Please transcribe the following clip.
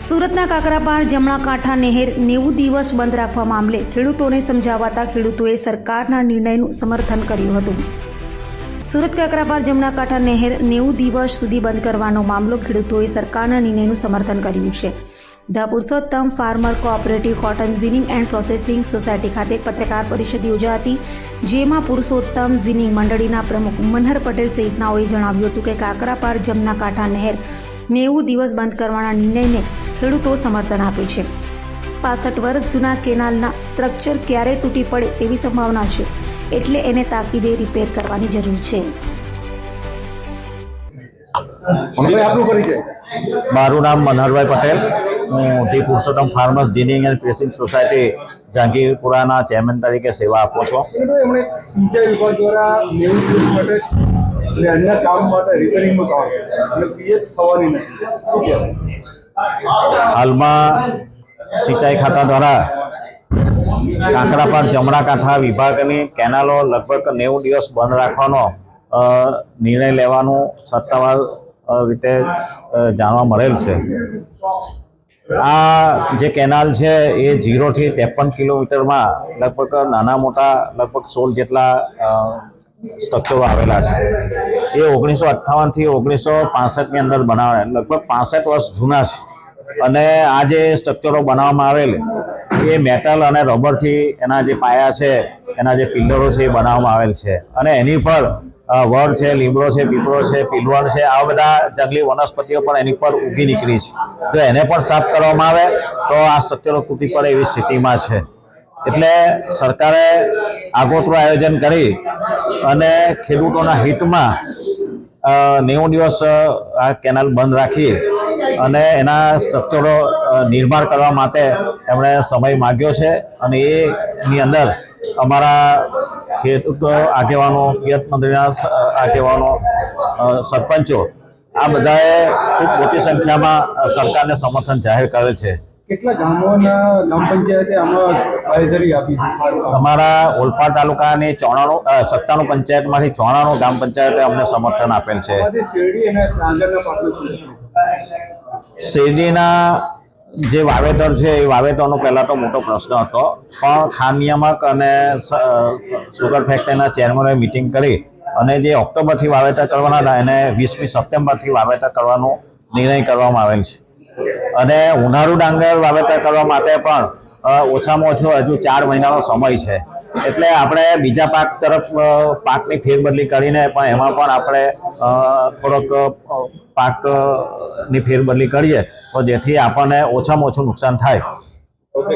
સુરતના કાકરાપાર જમણા કાંઠા નહેર નેવું દિવસ બંધ રાખવા મામલે ખેડૂતોને સમજાવાતા ખેડૂતોએ સરકારના નિર્ણયનું સમર્થન કર્યું હતું. સુરત કાકરાપાર જમણા કાંઠા નહેર નેવું દિવસ સુધી બંધ કરવાનો મામલો ખેડૂતોએ સરકારના નિર્ણયનું સમર્થન કર્યું છે. The Purushottam farmer cooperative cotton ginning and processing society ખાતે પત્રકાર પરિષદ યોજાઈ હતી, જેમાં પુરુષોત્તમ ઝીનિંગ મંડળીના પ્રમુખ મનહર પટેલ સહિતનાઓએ જણાવ્યું હતું કે કાકરાપાર જમના કાંઠા નહેર નેવું દિવસ બંધ કરવાના નિર્ણયને ખેડૂતો સમર્થન આપે છે. પાસઠ વર્ષ જૂના કેનાલના સ્ટ્રક્ચર ક્યારે તૂટી પડે તેવી સંભાવના છે એટલે એને તાકીદે રિપેર કરવાની જરૂર છે. મારું નામ મનહરભાઈ પટેલ. હું the Purushottam farmers ginning and pressing society જાંગીરપુરાના chairman તરીકે સેવા આપું છું. એમણે સિંચાઈ વિભાગ દ્વારા નેવું દિવસ માટે અને અન્ય કામ માટે રિપેરિંગનું કામ અને પીએચ થવાની નથી. શું કહેવાય? હાલમાં સિંચાઈ ખાતા દ્વારા કાંકરાપાડ જમણા કાંઠા વિભાગની કેનાલો લગભગ નેવું દિવસ બંધ રાખવાનો નિર્ણય લેવાનું સત્તાવાર રીતે જાણવા મળેલ છે. આ જે કેનાલ છે એ જીરોથી ત્રેપન કિલોમીટરમાં લગભગ નાના મોટા લગભગ સોળ જેટલા સ્ટ્રક્ચરો આવેલા છે. એ ઓગણીસો અઠ્ઠાવનથી ઓગણીસો પાસઠની અંદર બનાવેલા લગભગ પાસઠ વર્ષ જૂના છે. અને આ જે સ્ટ્રક્ચરો બનાવવામાં આવેલ, એ મેટલ અને રબરથી એના જે પાયા છે, એના જે પિલ્લરો છે એ બનાવવામાં આવેલ છે. અને એની પર વડ છે, લીમડો છે, પીપળો છે પીલવણ છે, આ બધા જંગલી વનસ્પતિઓ પણ એની પર ઉગી નીકળી છે. તો એને પણ સાફ કરવામાં આવે, તો આ સ્ટ્રક્ચરો તૂટી પડે એવી સ્થિતિમાં છે. એટલે સરકારે આગોતરું આયોજન કરી અને ખેડૂતોના હિતમાં નેવું દિવસ આ કેનાલ બંધ રાખી અને એના સ્ટ્રક્ચરો નિર્માણ કરવા માટે એમણે સમય માગ્યો છે અને એની અંદર અમારા ખેડૂતો આગેવાનો પિયત મંત્રીના આગેવાનો સરપંચો આ બધાએ ખૂબ મોટી સંખ્યામાં સરકારને સમર્થન જાહેર કરે છે. કેટલા ગામોના ગ્રામ પંચાયતે આમાં બાંયધરી આપી છે? અમારા ઓલપાડ તાલુકાની ચોણાણું સત્તાણું પંચાયતમાંથી ચોણાણું ગ્રામ પંચાયતે અમને સમર્થન આપેલ છે? શેરડીના જે વાવેતર છે એ વાવેતરનો પહેલાં તો મોટો પ્રશ્ન હતો. પણ ખાન નિયામક અને સુગર ફેક્ટરીના ચેરમેનોએ મિટિંગ કરી અને જે ઓક્ટોબરથી વાવેતર કરવાના હતા એને વીસમી સપ્ટેમ્બરથી વાવેતર કરવાનો નિર્ણય કરવામાં આવેલ છે. અને ઉનાળુ ડાંગર વાવેતર કરવા માટે પણ ઓછામાં ઓછો હજુ ચાર મહિનાનો સમય છે. એટલે આપણે બીજા પાક તરફ પાકની ફેરબદલી કરીને પણ એમાં પણ આપણે થોડોક પાકની ફેરબદલી કરીએ તો જેથી આપણને ઓછામાં ઓછું નુકસાન થાય.